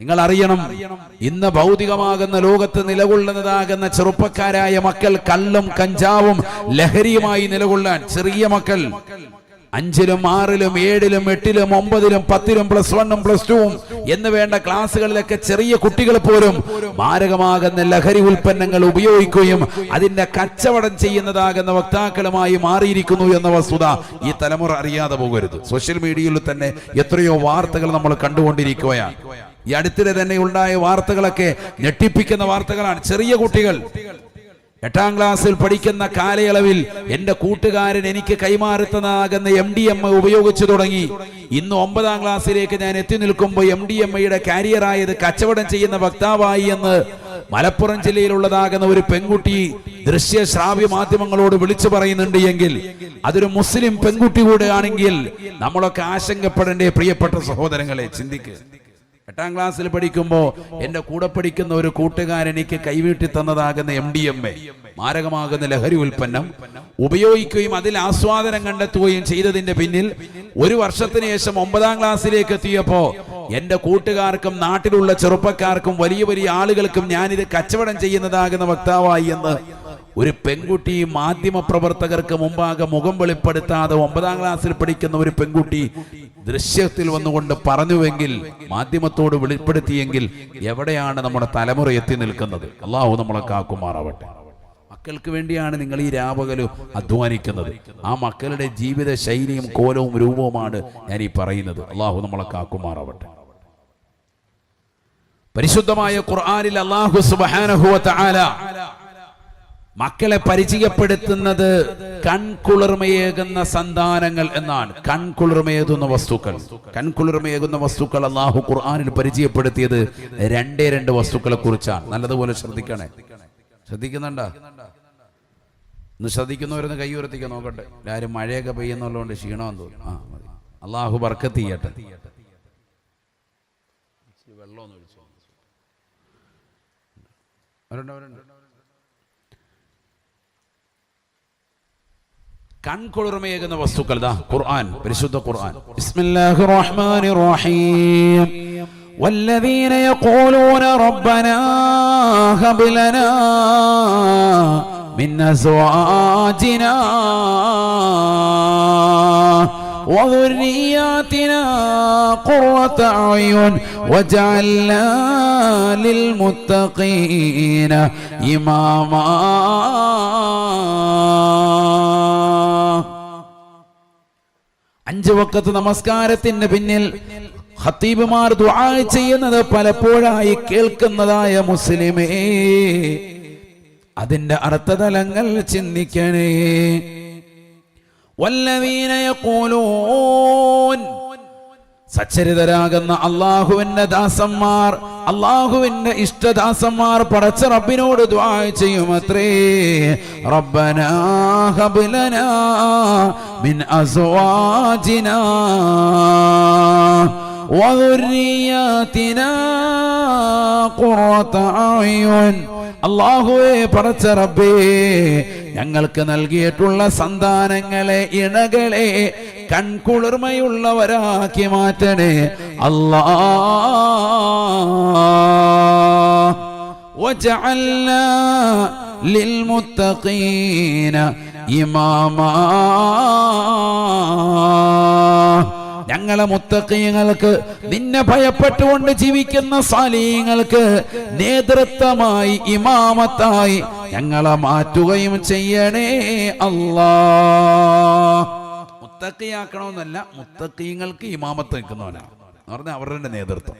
നിങ്ങൾ അറിയണം ഇന്ന് ഭൗതികമാകുന്ന ലോകത്ത് നിലകൊള്ളുന്നതാകുന്ന ചെറുപ്പക്കാരായ മക്കൾ കല്ലും കഞ്ചാവും ലഹരിയുമായി നിലകൊള്ളാൻ ചെറിയ മക്കൾ. അഞ്ചിലും ആറിലും ഏഴിലും എട്ടിലും ഒമ്പതിലും പത്തിലും പ്ലസ് വണ്ണും പ്ലസ് ടുവും എന്ന് വേണ്ട ക്ലാസ്സുകളിലൊക്കെ ചെറിയ കുട്ടികൾ പോലും മാരകമാകുന്ന ലഹരി ഉൽപ്പന്നങ്ങൾ ഉപയോഗിക്കുകയും അതിന്റെ കച്ചവടം ചെയ്യുന്നതാകുന്ന വക്താക്കളുമായി മാറിയിരിക്കുന്നു എന്ന വസ്തുത ഈ തലമുറ അറിയാതെ പോകരുത്. സോഷ്യൽ മീഡിയയിൽ തന്നെ എത്രയോ വാർത്തകൾ നമ്മൾ കണ്ടുകൊണ്ടിരിക്കുകയാണ്. ഈ അടുത്തിടെ തന്നെ ഉണ്ടായ വാർത്തകളൊക്കെ ഞെട്ടിപ്പിക്കുന്ന വാർത്തകളാണ്. ചെറിയ കുട്ടികൾ. എട്ടാം ക്ലാസ്സിൽ പഠിക്കുന്ന കാലയളവിൽ എന്റെ കൂട്ടുകാരൻ എനിക്ക് കൈമാറുന്നതാകുന്ന എം ഡി എം ഉപയോഗിച്ചു തുടങ്ങി. ഇന്ന് ഒമ്പതാം ക്ലാസ്സിലേക്ക് ഞാൻ എത്തി നിൽക്കുമ്പോൾ എം ഡി എം ഐയുടെ കാരിയറായത് കച്ചവടം ചെയ്യുന്ന വക്താവായി എന്ന് മലപ്പുറം ജില്ലയിലുള്ളതാകുന്ന ഒരു പെൺകുട്ടി ദൃശ്യ ശ്രാവ്യ മാധ്യമങ്ങളോട് വിളിച്ചു പറയുന്നുണ്ട് എങ്കിൽ അതൊരു മുസ്ലിം പെൺകുട്ടി കൂടെ ആണെങ്കിൽ നമ്മളൊക്കെ ആശങ്കപ്പെടേണ്ടേ പ്രിയപ്പെട്ട സഹോദരങ്ങളെ ചിന്തിക്കുക എട്ടാം ക്ലാസ്സിൽ പഠിക്കുമ്പോൾ എന്റെ കൂടെ പഠിക്കുന്ന ഒരു കൂട്ടുകാരൻ എനിക്ക് കൈവീട്ടി തന്നതാകുന്ന എം ഡി എം എ മാരകമാകുന്ന ലഹരി ഉൽപ്പന്നം. ഉപയോഗിക്കുകയും അതിൽ ആസ്വാദനം കണ്ടെത്തുകയും ചെയ്തതിന്റെ പിന്നിൽ ഒരു വർഷത്തിന് ശേഷം ഒമ്പതാം ക്ലാസ്സിലേക്ക് എത്തിയപ്പോ എന്റെ കൂട്ടുകാർക്കും നാട്ടിലുള്ള ചെറുപ്പക്കാർക്കും വലിയ വലിയ ആളുകൾക്കും ഞാനിത് കച്ചവടം ചെയ്യുന്നതാകുന്ന വക്താവായി എന്ന് ഒരു പെൺകുട്ടി മാധ്യമ പ്രവർത്തകർക്ക് മുമ്പാകെ മുഖം വെളിപ്പെടുത്താതെ ഒമ്പതാം ക്ലാസ്സിൽ പഠിക്കുന്ന ഒരു പെൺകുട്ടി ദൃശ്യത്തിൽ വന്നുകൊണ്ട് പറഞ്ഞുവെങ്കിൽ മാധ്യമത്തോട് വെളിപ്പെടുത്തിയെങ്കിൽ എവിടെയാണ് നമ്മുടെ തലമുറ എത്തി നിൽക്കുന്നത്? അള്ളാഹു നമ്മളെ കാക്കുമാറാവട്ടെ. മക്കൾക്ക് വേണ്ടിയാണ് നിങ്ങൾ ഈ രാപകലും അധ്വാനിക്കുന്നത്. ആ മക്കളുടെ ജീവിത ശൈലിയും കോലവും രൂപവുമാണ് ഞാൻ ഈ പറയുന്നത്. അള്ളാഹു നമ്മളെ കാക്കുമാറാവട്ടെ. പരിശുദ്ധമായ ഖുർആനിൽ അള്ളാഹു സുബ്ഹാനഹു വ തആല മക്കളെ പരിചയപ്പെടുത്തുന്നത് കൺകുളിർമയേകുന്ന സന്താനങ്ങൾ എന്നാണ്. കൺകുളിർമയേകുന്ന വസ്തുക്കൾ. കൺകുളിർമയേകുന്ന വസ്തുക്കൾ അള്ളാഹു ഖുർആാനിൽ പരിചയപ്പെടുത്തിയത് രണ്ടേ രണ്ട് വസ്തുക്കളെ കുറിച്ചാണ്. നല്ലതുപോലെ ശ്രദ്ധിക്കണേ. ശ്രദ്ധിക്കുന്നുണ്ട? ഇന്ന് ശ്രദ്ധിക്കുന്നവരൊന്ന് കൈ ഉയർത്തിക്കാൻ നോക്കട്ടെ. എല്ലാവരും മഴയൊക്കെ പെയ്യുന്നുള്ളതുകൊണ്ട് ക്ഷീണമെന്ന് തോന്നുന്നു. ആ മതി. അള്ളാഹു ബർക്കത്ത് ചെയ്യട്ടെ. വെള്ളം അവരുണ്ട് അവരുണ്ട്? കൺകുളിർമയേകുന്ന വസ്തുക്കൾ ദാ ഖുർആൻ പരിശുദ്ധ ഖുർആൻ ബിസ്മില്ലാഹിർ റഹ്മാനിർ റഹീം والذين يقولون ربنا هب لنا من أزواجنا وذرياتنا قرة أعين وجعلنا للمتقين إماما അഞ്ചു വക്കത്ത് നമസ്കാരത്തിന് പിന്നിൽ ഹത്തീബുമാർ ദുആ ചെയ്യുന്നത് പലപ്പോഴായി കേൾക്കുന്നതായ മുസ്ലിമേ. അതിന്റെ അർത്ഥതലങ്ങൾ ചിന്തിക്കണേ. വല്ലവീനയ യഖൂലൂൻ സച്ചരിതരാകുന്ന അള്ളാഹുവിന്റെ ദാസന്മാർ അള്ളാഹുവിന്റെ ഇഷ്ടദാസന്മാർ പടച്ച റബ്ബിനോട് ദ്വാ ചെയ്യുമത്രേ. മിൻ ഖുറത അള്ളാഹുവേ പടച്ച റബ്ബേ ഞങ്ങൾക്ക് നൽകിയിട്ടുള്ള സന്താനങ്ങളെ ഇണകളെ കൺകുളിർമയുള്ളവരാക്കി മാറ്റണേ അല്ലാ وجعلنا للمتقين إماما ഞങ്ങളെ മുത്തക്കീങ്ങൾക്ക് നിന്നെ ഭയപ്പെട്ടുകൊണ്ട് ജീവിക്കുന്ന സാലീങ്ങൾക്ക് നേതൃത്വമായി ഇമാമത്തായി ഞങ്ങളെ മാറ്റുകയും ചെയ്യണേ അല്ലാ മുത്തക്കിയാക്കണമെന്നല്ല മുത്തക്കീങ്ങൾക്ക് ഇമാമത്ത് നിൽക്കുന്നവനാണ് എന്ന് പറഞ്ഞാൽ അവരുടെ നേതൃത്വം.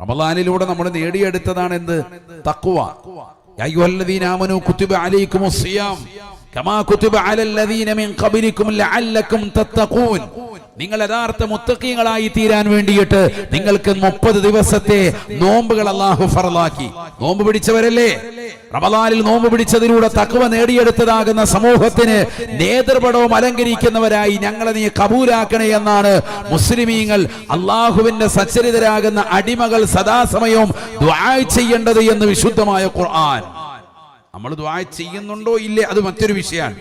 റമദാനിലൂടെ നമ്മൾ നേടിയെടുത്തതാണ് എന്ത്? തക്കുവ ും അലൈക്കും കമാ അലല്ലദീന മിൻ നിങ്ങൾ യഥാർത്ഥ മുത്തക്കീങ്ങളായി തീരാൻ വേണ്ടിയിട്ട് നിങ്ങൾക്ക് മുപ്പത് ദിവസത്തെ നോമ്പുകൾ അള്ളാഹു ഫറലാക്കി നോമ്പ് പിടിച്ചവരല്ലേ? റമദാനിൽ നോമ്പ് പിടിച്ചതിലൂടെ തക്കവ നേടിയെടുത്തതാകുന്ന സമൂഹത്തിന് നേതൃപടവും അലങ്കരിക്കുന്നവരായി ഞങ്ങളെ നീ കബൂലാക്കണേ എന്നാണ് മുസ്ലിമീങ്ങൾ അള്ളാഹുവിന്റെ സച്ചരിതരാകുന്ന അടിമകൾ സദാസമയവും ചെയ്യേണ്ടത് എന്ന് വിശുദ്ധമായ ഖുർആൻ. നമ്മൾ ദ്വാ ചെയ്യുന്നുണ്ടോ ഇല്ലേ? അത് മറ്റൊരു വിഷയമാണ്.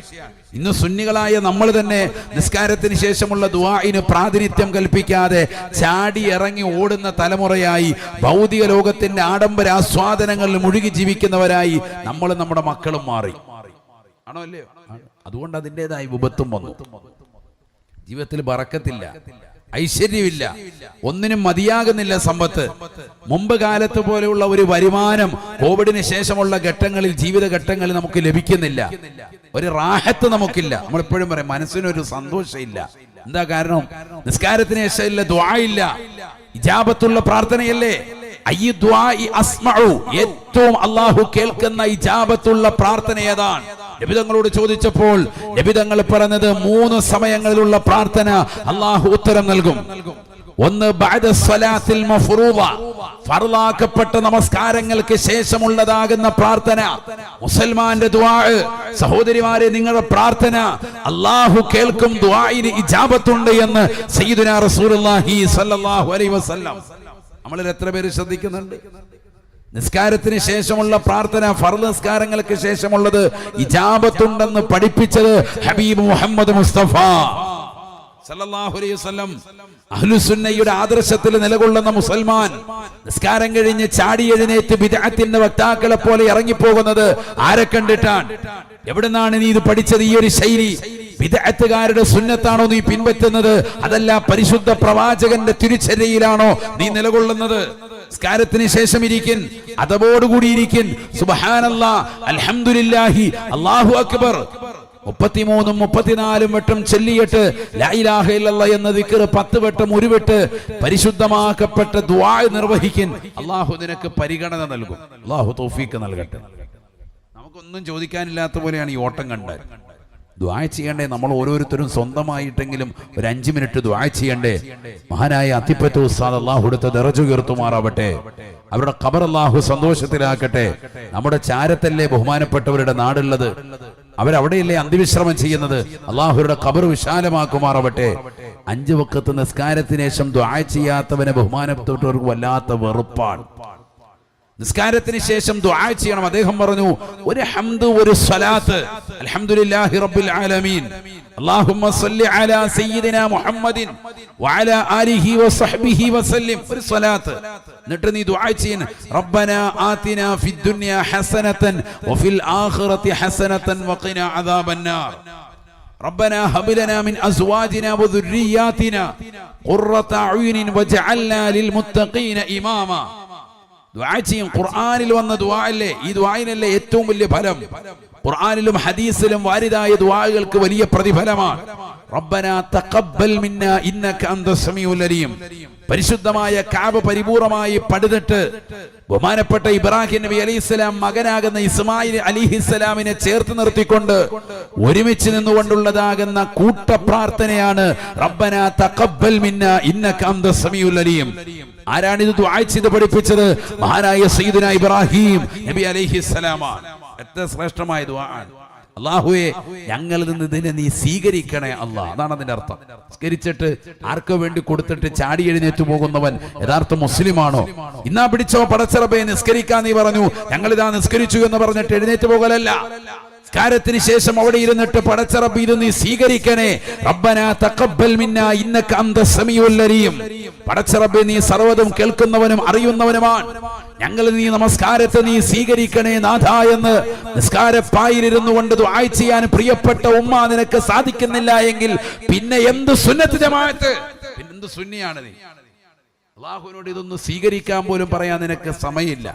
ഇന്ന് സുന്നികളായ നമ്മൾ തന്നെ നിസ്കാരത്തിന് ശേഷമുള്ള ദ്വായിന് പ്രാതിനിധ്യം കൽപ്പിക്കാതെ ചാടി ഇറങ്ങി ഓടുന്ന തലമുറയായി ഭൗതിക ലോകത്തിന്റെ ആഡംബര ആസ്വാദനങ്ങളിൽ മുഴുകി ജീവിക്കുന്നവരായി നമ്മൾ നമ്മുടെ മക്കളും മാറി. ആണോ അല്ലേ അതുകൊണ്ട് അതിന്റെതായ വിപത്തും വന്നു. ജീവിതത്തിൽ ബറക്കത്തില്ല. ഐശ്വര്യമില്ല. ഒന്നിനും മതിയാകുന്നില്ല സമ്പത്ത്. മുമ്പ് കാലത്ത് പോലെയുള്ള ഒരു വരുമാനം കോവിഡിന് ശേഷമുള്ള ഘട്ടങ്ങളിൽ ജീവിതഘട്ടങ്ങളിൽ നമുക്ക് ലഭിക്കുന്നില്ല. ഒരു റാഹത്ത് നമുക്കില്ല. നമ്മളെപ്പോഴും പറയും മനസ്സിനൊരു സന്തോഷമില്ല. എന്താ കാരണം? നിസ്കാരത്തിന് ശേഷമില്ല ദ്വായില്ല ഇജാബത്തുള്ള പ്രാർത്ഥനയല്ലേ. ഏറ്റവും അള്ളാഹു കേൾക്കുന്ന ഇജാബത്തുള്ള പ്രാർത്ഥന ഏതാണ്? നബിതങ്ങളോട് ചോദിച്ചപ്പോൾ നബിതങ്ങൾ പറഞ്ഞത് മൂന്ന് സമയങ്ങളിലുള്ള പ്രാർത്ഥന അള്ളാഹു ഉത്തരം നൽകും. ഒന്ന് ഫർളാക്കപ്പെട്ട നമസ്കാരങ്ങൾക്ക് ശേഷമുള്ളതാകുന്ന പ്രാർത്ഥന. മുസൽമാന്റെ ദുആ സഹോദരിമാരെ നിങ്ങളുടെ പ്രാർത്ഥന. അള്ളാഹു കേൾക്കും ദുആഇന് ഇജാബത്തുണ്ട് എന്ന് സയ്യിദുനാ റസൂലുള്ളാഹി അലൈഹി വസല്ലം. നമ്മളിൽ എത്ര പേര് ശ്രദ്ധിക്കുന്നുണ്ട്? നിസ്കാരത്തിന് ശേഷമുള്ള പ്രാർത്ഥന ഫറു നിസ്കാരങ്ങൾക്ക് ശേഷമുള്ളത് ഇജാബത്തുണ്ടെന്ന് പഠിപ്പിച്ചത് ഹബീബ് മുഹമ്മദ് മുസ്തഫ. അഹ്ലുസുന്നയുടെ ആദർശത്തിൽ നിലകൊള്ളുന്ന മുസൽമാൻ നിസ്കാരം കഴിഞ്ഞ് ചാടി എഴുന്നേറ്റ് വിദഗ്ധത്തിന്റെ വക്താക്കളെ പോലെ ഇറങ്ങിപ്പോകുന്നത് ആരെ കണ്ടിട്ടാണ്? എവിടുന്നാണ് നീ ഇത് പഠിച്ചത് ഈ ഒരു ശൈലി? വിദഗ്ധകാരുടെ സുന്നത്താണോ നീ പിൻപറ്റുന്നത്? അതല്ല പരിശുദ്ധ പ്രവാചകന്റെ തിരിച്ചരയിലാണോ നീ നിലകൊള്ളുന്നത്? സ്കാരത്തിന് ശേഷം ഇരിക്കൻ അതവോടുകൂടി ഇരിക്കൻ. സുബഹാനല്ലാ അൽഹംദുലില്ലാഹി അല്ലാഹു അക്ബർ. മുപ്പത്തിമൂന്നും മുപ്പത്തിനാലും വട്ടം ചെല്ലിയിട്ട് ലായിലാഹ എന്ന ദിക്ർ പത്ത് വട്ടം ഒരു വെട്ട് പരിശുദ്ധമാക്കപ്പെട്ട ദുആ നിർവഹിക്കിൻ. അള്ളാഹു നിനക്ക് പരിഗണന നൽകും. അള്ളാഹു തോഫീക്ക് നൽകട്ടെ. നമുക്കൊന്നും ചോദിക്കാനില്ലാത്ത പോലെയാണ് ഈ ഓട്ടം കണ്ടത്. ദ്വാ ചെയ്യണ്ടേ? നമ്മൾ ഓരോരുത്തരും സ്വന്തമായിട്ടെങ്കിലും ഒരു അഞ്ചു മിനിറ്റ് ദ്വാ ചെയ്യണ്ടേ? മഹാനായ അത്തിപ്പറ്റ ഉസ്താദ് അള്ളാഹു എടുത്ത് നിറച്ചു കീർത്തുമാറാവട്ടെ. അവരുടെ ഖബർ അള്ളാഹു സന്തോഷത്തിലാക്കട്ടെ നമ്മുടെ ചാരത്തല്ലേ ബഹുമാനപ്പെട്ടവരുടെ നാടുള്ളത്? അവരവിടെയല്ലേ അന്തിവിശ്രമം ചെയ്യുന്നത്? അള്ളാഹുരുടെ ഖബർ വിശാലമാക്കുമാറാവട്ടെ. അഞ്ചു വക്കത്ത് നിസ്കാരത്തിനേശം ശേഷം ദ്വാ ചെയ്യാത്തവനെ ബഹുമാനപ്പെട്ടവർക്ക് വല്ലാത്ത വെറുപ്പാണ്. നിസ്കാരത്തിന് ശേഷം ദുആ ചെയ്യണം അദ്ദേഹം പറഞ്ഞു ഒരു ഹംദ് ഒരു സ്വലാത്ത് അൽഹംദുലില്ലാഹി റബ്ബിൽ ആലമീൻ اللهم صل على سيدنا محمد وعلى آله وصحبه وسلم ഒരു സ്വലാത്ത് എന്നിട്ട് നീ ദുആ ചെയ്യണം ربنا آتنا في الدنيا حسنة وفي الآخرة حسنة وقنا عذاب النار ربنا هب لنا من ازواجنا وذرياتنا قرة اعين واجعلنا للمتقين اماما ദുആ ചെയ്യും. ഖുർആനിൽ വന്ന ദുആ ഈ ദുആയിനല്ലേ ഏറ്റവും വലിയ ഫലം. ഖുർആനിലും ഹദീസിലും വാരിതായ ദുആകൾക്ക് വലിയ പ്രതിഫലമാണ്. പരിശുദ്ധമായ കാബ് പരിപൂർണമായി പടുതിട്ട് ബഹുമാനപ്പെട്ട ഇബ്രാഹിം നബി അലൈഹിസ്സലാം മകനാകുന്ന ഇസ്മായിൽ അലിഹിസ്ലാമിനെ ചേർത്ത് നിർത്തിക്കൊണ്ട് ഒരുമിച്ച് നിന്നുകൊണ്ടുള്ളതാകുന്ന കൂട്ട പ്രാർത്ഥനയാണ് റബ്ബന തഖബ്ബൽ മിന്ന ഇന്നക അന്ത സമീഉൽ അലീം. ആരാണിത് ദുആ ചെയ്ത് പഠിപ്പിച്ചത്? മഹാനായ സയ്യിദുന ഇബ്രാഹിം നബി അലിഹിസ്സലാമാണ് എത്ര ശ്രേഷ്ഠമായ ദുആ ആണ്. അള്ളാഹുവെ ഞങ്ങളിൽ നിന്ന് ഇതിനെ നീ സ്വീകരിക്കണേ അല്ലാ. അതാണ് അതിന്റെ അർത്ഥം. സ്കരിച്ചിട്ട് ആർക്ക് വേണ്ടി കൊടുത്തിട്ട് ചാടി എഴുന്നേറ്റ് പോകുന്നവൻ യഥാർത്ഥ മുസ്ലിമാണോ? ഇന്നാ പിടിച്ചോ പടച്ചിറപ്പെ നിസ്കരിക്കാൻ നീ പറഞ്ഞു. ഞങ്ങൾ ഇതാ നിസ്കരിച്ചു എന്ന് പറഞ്ഞിട്ട് എഴുന്നേറ്റ് പോകലല്ല. നിസ്കാരത്തിന് ശേഷം അവിടെ ഇരുന്നിട്ട് പടച്ചറബ് ഇത് നീ സ്വീകരിക്കണേ. റബ്ബന തഖബ്ബൽ മിന്ന ഇന്നക അന്ത അലീം. പടച്ചറബ് നീ സർവതും കേൾക്കുന്നവനും അറിയുന്നവനുമാണ്. ഞങ്ങൾ നീ നമസ്കാരത്തെ നീ സ്വീകരിക്കണേ നാഥ എന്ന് നിസ്കാരപ്പായിലിരുന്നു കൊണ്ട് ദുആ ചെയ്യാൻ പ്രിയപ്പെട്ട ഉമ്മ നിനക്ക് സാധിക്കുന്നില്ല എങ്കിൽ പിന്നെ എന്ത് സുന്നത്ത് ജമാഅത്ത്? പിന്നെ എന്ത് സുന്നിയാണ് നീ? അള്ളാഹുവിനോട് ഇതൊന്ന് സ്വീകരിക്കാൻ പോലും പറയാൻ നിനക്ക് സമയമില്ല.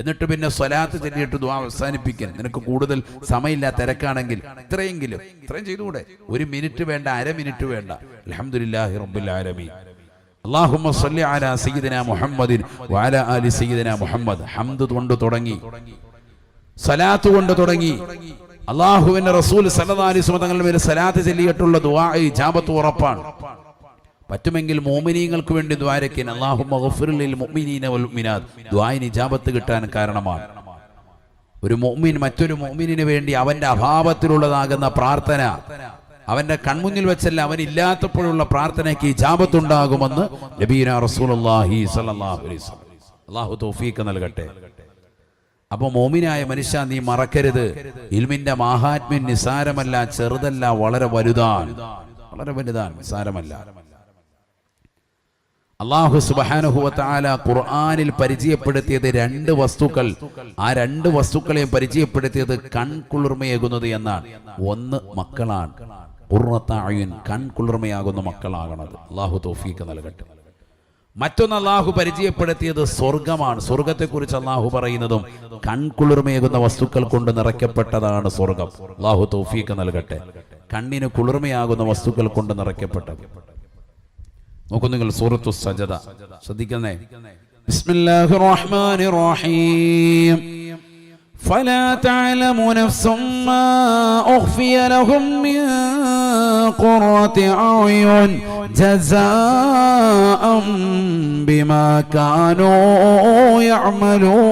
എന്നിട്ട് പിന്നെ സ്വലാത്ത് ചെല്ലിയിട്ട് ദ്വാ അവസാനിപ്പിക്കാൻ. നിനക്ക് കൂടുതൽ സമയമില്ല തിരക്കാണെങ്കിൽ. ഇത്രയെങ്കിലും ഇത്രയും ചെയ്തുകൂടെ? ഒരു മിനിറ്റ് വേണ്ട അര മിനിറ്റ് വേണ്ട. അൽഹംദുലില്ലാഹി റബ്ബിൽ ആലമീൻ. അല്ലാഹുമ്മ സല്ലി അലാ സയ്യിദന മുഹമ്മദിൻ വാല ആലി സയ്യിദന മുഹമ്മദ്. ഹംദ് കൊണ്ട് തുടങ്ങി. സലാത്ത് കൊണ്ട് തുടങ്ങി. അള്ളാഹുവിന്റെ റസൂൽ വസല്ലം തങ്ങളുടെ മേൽ സലാത്ത് ചെല്ലിയിട്ടുള്ള ദുആ ജാബത്ത് ഉറപ്പാണ്. പറ്റുമെങ്കിൽ മോമിനീങ്ങൾക്ക് വേണ്ടി ദ്വാരക്കിൻ ദ്വായിന് ഇജാബത്ത് കിട്ടാൻ കാരണമാണ്. ഒരു മോമിൻ മറ്റൊരു മോമിനു വേണ്ടി അവന്റെ അഭാവത്തിലുള്ളതാകുന്ന പ്രാർത്ഥന. അവന്റെ കൺമുന്നിൽ വെച്ചല്ല അവൻ ഇല്ലാത്തപ്പോഴുള്ള പ്രാർത്ഥനയ്ക്ക് ജാപത്തുണ്ടാകുമെന്ന് നബീന വസല്ലം. അള്ളാഹു തൗഫീഖ് നൽകട്ടെ. അപ്പൊ മോമിനായ മനുഷ്യ നീ മറക്കരുത്. ഇൽമിന്റെ മാഹാത്മ്യം നിസാരമല്ല ചെറുതല്ല വളരെ വലുതാണ്. വളരെ വലുതാണ് നിസാരമല്ല. അള്ളാഹു സുബാനുഹുവത്താല ഖുർആാനിൽ പരിചയപ്പെടുത്തിയത് രണ്ട് വസ്തുക്കൾ. ആ രണ്ട് വസ്തുക്കളെയും പരിചയപ്പെടുത്തിയത് കൺകുളിർമയേകുന്നത് എന്നാണ്. ഒന്ന് മക്കളാണ്. ഖുർറത്തായുൻ കൺകുളിർമയാകുന്ന മക്കളാകണത് അള്ളാഹു തൗഫീക്ക് നൽകട്ടെ മറ്റൊന്ന് അള്ളാഹു പരിചയപ്പെടുത്തിയത് സ്വർഗമാണ് സ്വർഗത്തെക്കുറിച്ച് അള്ളാഹു പറയുന്നതും കൺകുളിർമയേകുന്ന വസ്തുക്കൾ കൊണ്ട് നിറയ്ക്കപ്പെട്ടതാണ് സ്വർഗം അള്ളാഹു തൗഫീക്ക് നൽകട്ടെ കണ്ണിന് കുളിർമയാകുന്ന വസ്തുക്കൾ കൊണ്ട് നിറയ്ക്കപ്പെട്ടത് നോക്കൂ നിങ്ങൾ സൂറത്തു സജദ ശ്രദ്ധിക്കുന്നേ ബിസ്മില്ലാഹിർ റഹ്മാനിർ റഹീം فلا تعلم نفس ما أخفي لهم من قرة أعين جزاء بما كانوا يعملون.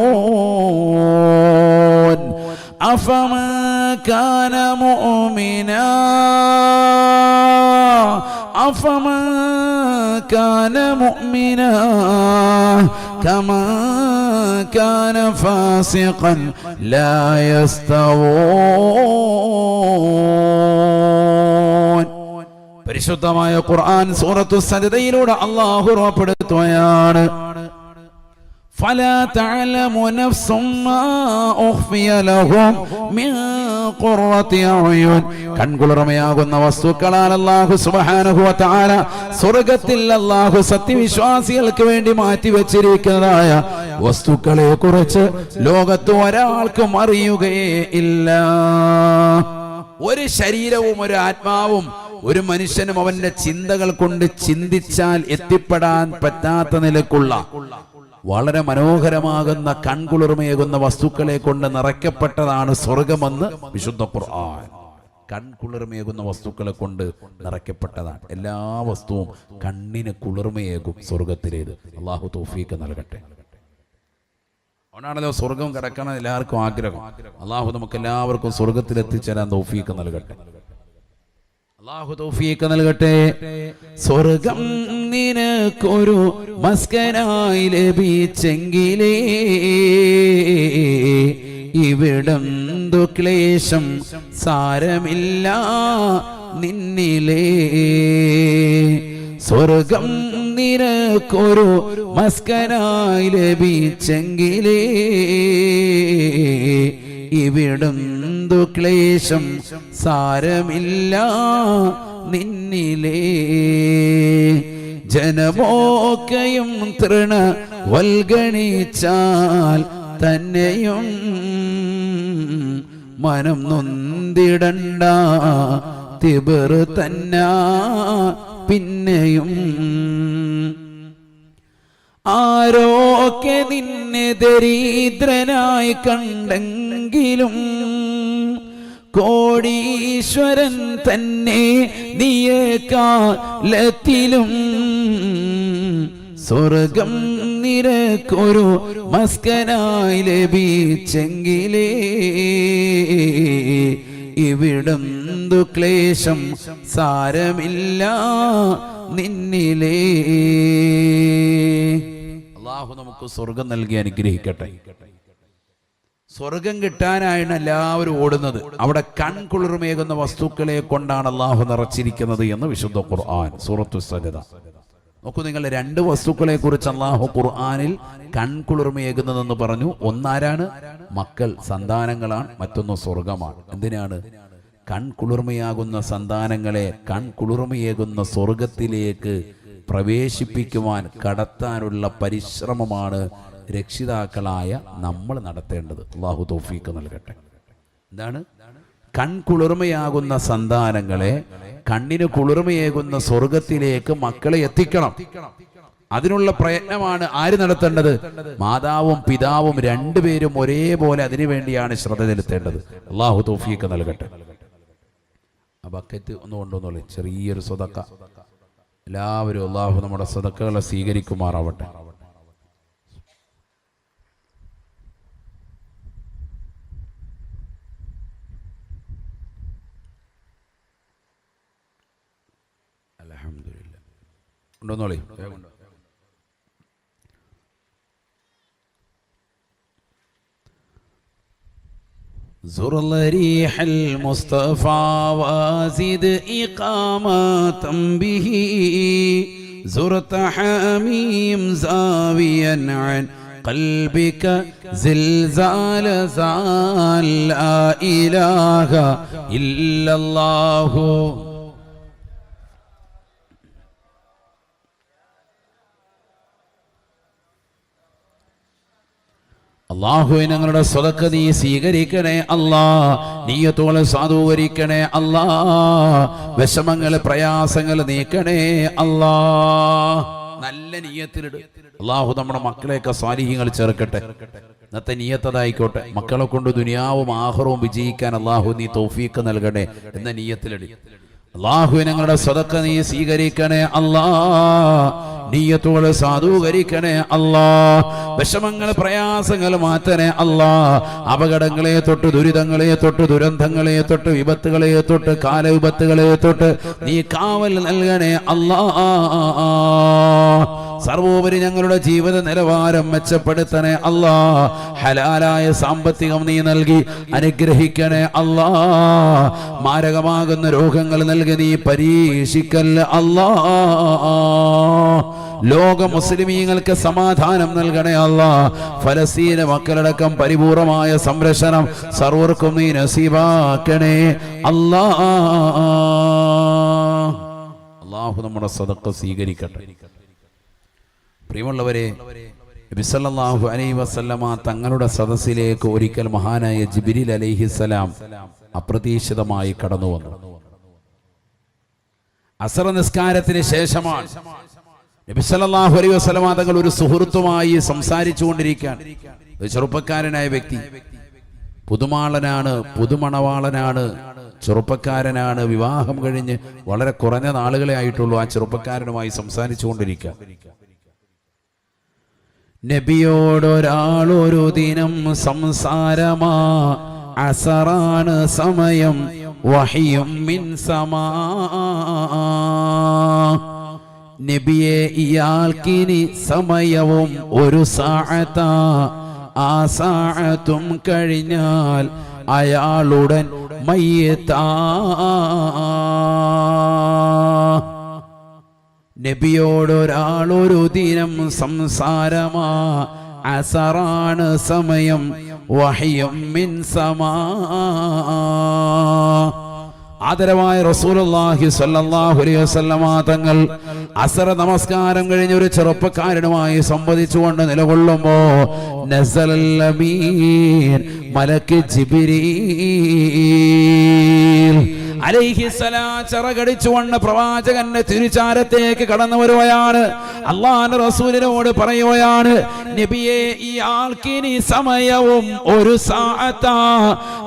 أفمن كان مؤمنا؟ أفمن كان مؤمنا؟ كمن كان فاسقا لا يستوون. പരിശുദ്ധമായ ഖുർആൻ സൂറത്തു സജദയിലൂടെ അള്ളാഹു ഉറപ്പെടുത്തുകയാണ് فلا تعلم نفس ما أخفي لهم من قرة أعين കൺകുളിർമയാകുന്ന വസ്തുക്കളാൽ അല്ലാഹു സുബ്ഹാനഹു വ തആല സ്വർഗ്ഗത്തിൽ അല്ലാഹു സത്യവിശ്വാസികൾക്ക് വേണ്ടി മാറ്റി വെച്ചിരിക്കുന്നതായ വസ്തുക്കളെ കുറിച്ച് ലോകത്ത് ഒരാൾക്കും അറിയുകയേ ഇല്ല ഒരു ശരീരവും ഒരു ആത്മാവും ഒരു മനുഷ്യനും അവന്റെ ചിന്തകൾ കൊണ്ട് ചിന്തിച്ചാൽ എത്തിപ്പെടാൻ പറ്റാത്ത നിലക്കുള്ള വളരെ മനോഹരമാകുന്ന കൺകുളിർമയേകുന്ന വസ്തുക്കളെ കൊണ്ട് നിറയ്ക്കപ്പെട്ടതാണ് സ്വർഗമെന്ന് വിശുദ്ധ ഖുർആൻ. കൺകുളിർമയേകുന്ന വസ്തുക്കളെ കൊണ്ട് നിറയ്ക്കപ്പെട്ടതാണ്. എല്ലാ വസ്തുവും കണ്ണിന് കുളിർമയേകും സ്വർഗത്തിലേത്. അള്ളാഹു തോഫീക്ക് നൽകട്ടെ. അതുകൊണ്ടാണല്ലോ സ്വർഗം കിടക്കണം എല്ലാവർക്കും ആഗ്രഹം. അള്ളാഹു നമുക്ക് എല്ലാവർക്കും സ്വർഗത്തിൽ എത്തിച്ചേരാൻ തോഫീക്ക് നൽകട്ടെ. അള്ളാഹു തൗഫീഖ് നൽകട്ടെ. സ്വർഗം നിനക്കൊരു മസ്കനായി ലഭിച്ചെങ്കിലേ ഇവിടം ക്ലേശം സാരമില്ല നിന്നിലേ. സ്വർഗം നിനക്കൊരു മസ്കനായി ലഭിച്ചെങ്കിലേ ഇവിടം ക്ലേശം സാരമില്ല നിന്നിലേ. ജനമോക്കയും തൃണ വൽഗണിച്ചാൽ തന്നെയും മനം നൊന്തിടണ്ട. തിബർ തന്ന പിന്നെയും ആരോക്കെ നിന്നെ ദരിദ്രനായി കണ്ടെങ്കിലും കോടീശ്വരൻ തന്നെ നീയക്കാലത്തിലും സ്വർഗം നിരക്കൊരു മസ്കനായി ലഭിച്ചെങ്കിലേ ഇവിടം ക്ലേശം സാരമില്ല നിന്നിലേ. അള്ളാഹു നമുക്ക് സ്വർഗം നൽകി അനുഗ്രഹിക്കട്ടെ. സ്വർഗം കിട്ടാനായാണ് എല്ലാവരും ഓടുന്നത്. അവിടെ കൺകുളിർമേകുന്ന വസ്തുക്കളെ കൊണ്ടാണ് അള്ളാഹു നിറച്ചിരിക്കുന്നത് എന്ന് വിശുദ്ധ ഖുർആൻ സൂറത്തു സജത നോക്കൂ നിങ്ങൾ രണ്ട് വസ്തുക്കളെ കുറിച്ച് അള്ളാഹു ഖുർആനിൽ കൺകുളിർമയേകുന്നതെന്ന് പറഞ്ഞു. ഒന്നാരാണ്? മക്കൾ സന്താനങ്ങളാണ്. മറ്റൊന്ന് സ്വർഗമാണ്. എന്തിനാണ്? കൺകുളിർമയാകുന്ന സന്താനങ്ങളെ കൺകുളിർമയേകുന്ന സ്വർഗത്തിലേക്ക് പ്രവേശിപ്പിക്കുവാൻ കടത്താനുള്ള പരിശ്രമമാണ് രക്ഷിതാക്കളായ നമ്മൾ നടത്തേണ്ടത്. അള്ളാഹു തോഫീക്ക് നൽകട്ടെ. എന്താണ്? കൺകുളിർമയാകുന്ന സന്താനങ്ങളെ കണ്ണിന് കുളിർമയേകുന്ന സ്വർഗത്തിലേക്ക് മക്കളെ എത്തിക്കണം. അതിനുള്ള പ്രയത്നമാണ് ആര് നടത്തേണ്ടത്? മാതാവും പിതാവും രണ്ടുപേരും ഒരേപോലെ അതിനു വേണ്ടിയാണ് ശ്രദ്ധ ചെലുത്തേണ്ടത്. അള്ളാഹു തോഫിയൊക്കെ നൽകട്ടെ. ആ ബക്കറ്റ് ഒന്ന് കൊണ്ടുവന്നോളൂ. ചെറിയൊരു സ്വതക്ക. എല്ലാവരും അള്ളാഹു നമ്മുടെ സദക്കകളെ സ്വീകരിക്കുമാറാവട്ടെ അൽഹംദുലില്ലാ. കൊണ്ടുവന്നോളി زر ريح المصطفى وزد إقامة به. زرت حميم زاويا عن قلبك زلزال زال لا إله إلا الله. അള്ളാഹുവെ ഞങ്ങളുടെ സ്വതക്ക നീ സ്വീകരിക്കണേ അല്ലാ. നീയത്തോളെ സാധൂകരിക്കണേ അല്ലാ. വിഷമങ്ങൾ പ്രയാസങ്ങൾ നീക്കണേ അല്ലാ. നല്ല നീയത്തിലിട്. അള്ളാഹു നമ്മുടെ മക്കളെയൊക്കെ സ്വാലിഹ്യങ്ങൾ ചേർക്കട്ടെ. ഇന്നത്തെ നീയത്തതായിക്കോട്ടെ. മക്കളെ കൊണ്ട് ദുനിയാവും ആഹ്റവും വിജയിക്കാൻ അള്ളാഹു നീ തൗഫീക്ക് നൽകണേ എന്ന നീയത്തിലിടി. അള്ളാഹു ഞങ്ങളുടെ സ്വതക്ക നീ സ്വീകരിക്കണേ അല്ലാ. നീയത്തോട് സാധൂകരിക്കണേ അല്ലാ. വിഷമങ്ങൾ പ്രയാസങ്ങൾ മാറ്റണേ അല്ലാ. അപകടങ്ങളെ തൊട്ട് ദുരിതങ്ങളെ തൊട്ട് ദുരന്തങ്ങളെ തൊട്ട് വിപത്തുകളെ തൊട്ട് കാലവിപത്തുകളെ തൊട്ട് നീ കാവൽ നൽകണേ അല്ലാ. സർവോപരി ഞങ്ങളുടെ ജീവിത നിലവാരം മെച്ചപ്പെടുത്തണേ അല്ലാ. ഹലാലായ സാമ്പത്തികം നീ നൽകി അനുഗ്രഹിക്കണേ അല്ലാ. മാരകമാകുന്ന രോഗങ്ങൾ നൽകി നീ പരീക്ഷിക്കല്ല അല്ലാ. ലോക മുസ്ലിമീങ്ങൾക്ക് സമാധാനം നൽകണേ അല്ലാ. ഫലസ്തീന മക്കളടക്കം പരിപൂർണമായ സംരക്ഷണം സർവർക്കും നീ നസീബാക്കണേ അല്ലാ. അള്ളാഹു നമ്മുടെ സദക്ക സ്വീകരിക്കട്ടെ. പ്രിയമുള്ളവരെ നബിസല്ലാഹു അലൈ വസല്ലമ തങ്ങളുടെ സദസ്സിലേക്ക് ഒരിക്കൽ മഹാനായ ജിബിരിൽ അലൈഹിസലാം അപ്രതീക്ഷിതമായി കടന്നു വന്നു. അസറ നിസ്കാരത്തിന് ശേഷമാണ് നബിസല്ലാഹു അലൈ വസല്ലമ തങ്ങൾ ഒരു സുഹൃത്തുമായി സംസാരിച്ചു കൊണ്ടിരിക്കാൻ. ചെറുപ്പക്കാരനായ വ്യക്തി പുതുമാളനാണ് പുതുമണവാളനാണ് ചെറുപ്പക്കാരനാണ് വിവാഹം കഴിഞ്ഞ് വളരെ കുറഞ്ഞ നാളുകളെ ആയിട്ടുള്ളൂ ആ ചെറുപ്പക്കാരനുമായി സംസാരിച്ചു കൊണ്ടിരിക്കുക നബിയോടൊരാളൊരു ദിനം സംസാരമാ. അസറാണ് സമയം വഹിയും മിൻ സമാ. നബിയെ ഇയാൾക്കിനി സമയവും ഒരു സാഴത്ത ആ സാഴത്തും കഴിഞ്ഞാൽ അയാളുടൻ മയ്യത്താ. നബിയോടൊരാളൊരു ദിനം സംസാരമാ. അസറാണ് സമയം വഹിയും മിൻ സമാ. ആദരവായ സ്വല്ലല്ലാഹു അലൈഹി വസല്ലമ തങ്ങൾ അസറ നമസ്കാരം കഴിഞ്ഞ ഒരു ചെറുപ്പക്കാരനുമായി സംവദിച്ചുകൊണ്ട് നിലകൊള്ളുമ്പോ നസലമീൻ മലക്ക് അലൈഹിസ്സലാം ചിറകടിച്ചുകൊണ്ട് പ്രവാചകന്റെ തിരുചാരത്തേക്ക് കടന്നു വരുകയാണ്. അള്ളാന്റെ റസൂലിനോട് പറയുകയാണ് നബിയെ ഈ ആൾക്കിനി സമയവും ഒരു സാഅത്താ.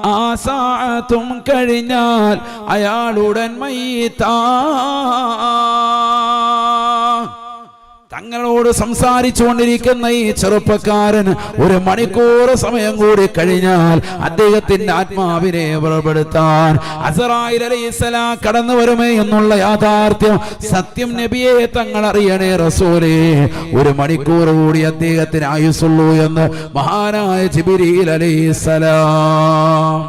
ആ സാഅത്തും കഴിഞ്ഞാൽ അയാളുടൻ മയ്യത്താ. തങ്ങളോട് സംസാരിച്ചുകൊണ്ടിരിക്കുന്ന ഈ ചെറുപ്പക്കാരൻ ഒരു മണിക്കൂർ സമയം കൂടി കഴിഞ്ഞാൽ അദ്ദേഹത്തിന്റെ ആത്മാവിനെ പുറപ്പെടുത്താൻ അസറായി അലൈഹിസ്സലാം കടന്നു വരുമേ എന്നുള്ള യാഥാർത്ഥ്യം സത്യം നബിയെ തങ്ങൾ അറിയണേ റസൂലേ. ഒരു മണിക്കൂർ കൂടി അദ്ദേഹത്തിന് ആയുസുള്ളൂ എന്ന് മഹാനായ ജിബിരിയിൽ അലൈഹിസ്സലാം